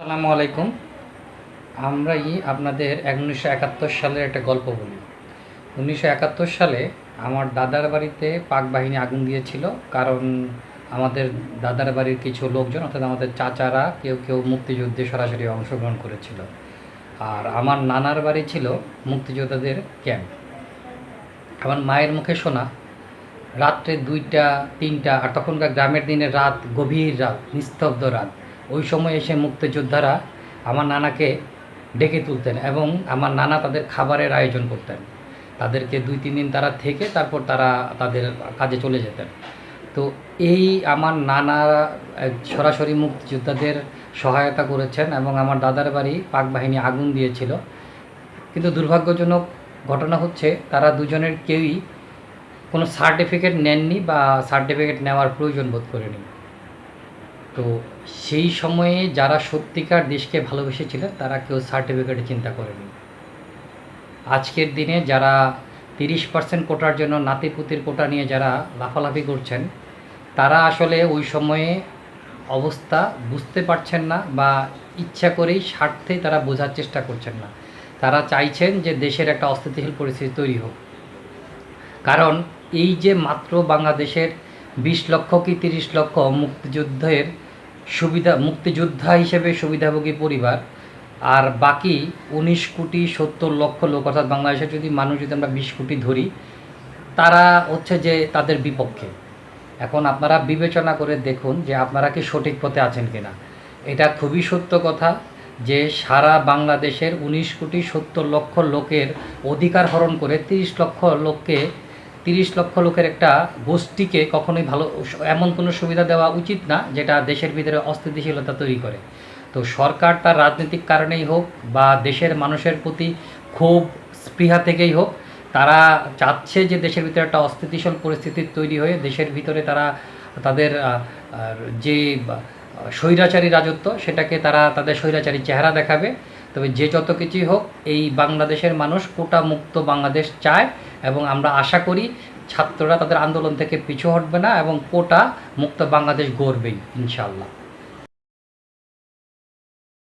আসসালামু আলাইকুম। আমরাই আপনাদের উনিশশো একাত্তর সালের একটা গল্প বলি। উনিশশো একাত্তর সালে আমার দাদার বাড়িতে পাক বাহিনী আগুন দিয়েছিল, কারণ আমাদের দাদার বাড়ির কিছু লোকজন, অর্থাৎ আমাদের চাচারা, কেউ কেউ মুক্তিযুদ্ধে সরাসরি অংশগ্রহণ করেছিল। আর আমার নানার বাড়ি ছিল মুক্তিযোদ্ধাদের ক্যাম্প। আমার মায়ের মুখে শোনা, রাত্রে দুইটা, তিনটা, আর তখনকার গ্রামের দিনে রাত, গভীর রাত, নিস্তব্ধ রাত। ওই সময় এসে মুক্তিযোদ্ধারা আমার নানাকে ডেকে তুলতেন এবং আমার নানা তাদের খাবারের আয়োজন করতেন। তাদেরকে দুই, তিন দিন তারা থেকে তারপর তারা তাদের কাজে চলে যেতেন। তো এই আমার নানা সরাসরি মুক্তিযোদ্ধাদের সহায়তা করেছেন এবং আমার দাদার বাড়ি পাক বাহিনী আগুন দিয়েছিল। কিন্তু দুর্ভাগ্যজনক ঘটনা হচ্ছে তারা দুজনের কেউই কোনো সার্টিফিকেট নেননি বা সার্টিফিকেট নেওয়ার প্রয়োজন বোধ করেনি। তো সেই সময়ে যারা সত্যিকার দেশকে ভালোবেসেছিলেন, তারা কেউ সার্টিফিকেটে চিন্তা করেনি। আজকের দিনে যারা তিরিশ পার্সেন্ট কোটার জন্য নাতিপুতির কোটা নিয়ে যারা লাফালাফি করছেন, তারা আসলে ওই সময়ে অবস্থা বুঝতে পারছেন না বা ইচ্ছা করেই স্বার্থেই তারা বোঝার চেষ্টা করছেন না। তারা চাইছেন যে দেশের একটা অস্থিতিশীল পরিস্থিতি তৈরি হোক। কারণ এই যে মাত্র বাংলাদেশের বিশ লক্ষ কি তিরিশ লক্ষ মুক্তিযুদ্ধের সুবিধা, মুক্তিযোদ্ধা হিসেবে সুবিধাভোগী পরিবার। আর বাকি উনিশ কোটি সত্তর লক্ষ লোক, অর্থাৎ বাংলাদেশের যদি মানুষ যদি আমরা বিশ কোটি ধরি, তারা হচ্ছে যে তাদের বিপক্ষে। এখন আপনারা বিবেচনা করে দেখুন যে আপনারা কি সঠিক পথে আছেন কিনা। এটা খুবই সত্য কথা যে সারা বাংলাদেশের উনিশ কোটি সত্তর লক্ষ লোকের অধিকার হরণ করে তিরিশ লক্ষ লোককে তিরিশ লক্ষ লোকের একটা গোষ্ঠীকে কখনোই ভালো এমন কোনো সুবিধা দেওয়া উচিত না যেটা দেশের ভিতরে অস্থিতিশীলতা তৈরি করে। তো সরকার তার রাজনৈতিক কারণেই হোক বা দেশের মানুষের প্রতি ক্ষোভ, স্পৃহা থেকেই হোক, তারা চাচ্ছে যে দেশের ভিতরে একটা অস্থিতিশীল পরিস্থিতি তৈরি হয়ে দেশের ভিতরে তারা তাদের যে স্বৈরাচারী রাজত্ব সেটাকে তারা তাদের স্বৈরাচারী চেহারা দেখাবে। তবে যে যত কিছুই হোক, এই বাংলাদেশের মানুষ কোটা মুক্ত বাংলাদেশ চায়। এবং আমরা আশা করি ছাত্ররা তাদের আন্দোলন থেকে পিছু হটবে না এবং কোটা মুক্ত বাংলাদেশ গড়বেই, ইনশাআল্লাহ।